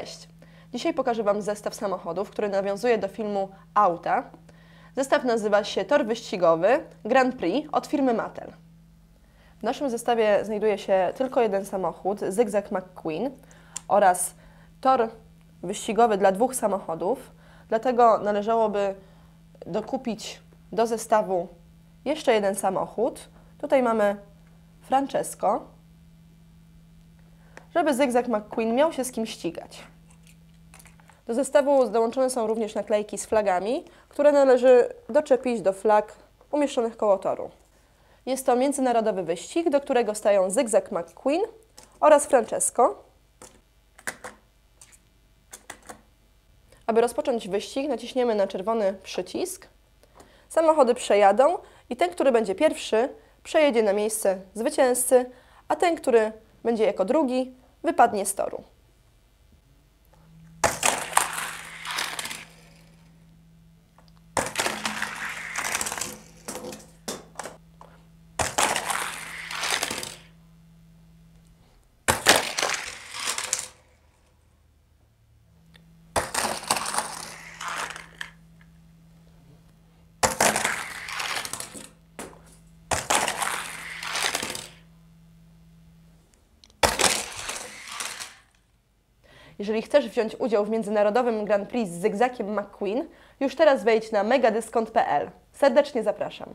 Cześć! Dzisiaj pokażę Wam zestaw samochodów, który nawiązuje do filmu Auta. Zestaw nazywa się Tor Wyścigowy Grand Prix od firmy Mattel. W naszym zestawie znajduje się tylko jeden samochód, Zygzak McQueen oraz tor wyścigowy dla dwóch samochodów. Dlatego należałoby dokupić do zestawu jeszcze jeden samochód. Tutaj mamy Francesco, żeby Zygzak McQueen miał się z kim ścigać. Do zestawu dołączone są również naklejki z flagami, które należy doczepić do flag umieszczonych koło toru. Jest to międzynarodowy wyścig, do którego stają Zygzak McQueen oraz Francesco. Aby rozpocząć wyścig, naciśniemy na czerwony przycisk. Samochody przejadą i ten, który będzie pierwszy, przejedzie na miejsce zwycięzcy, a ten, który będzie jako drugi, wypadnie z toru. Jeżeli chcesz wziąć udział w międzynarodowym Grand Prix z Zygzakiem McQueen, już teraz wejdź na megadyskont.pl. Serdecznie zapraszam.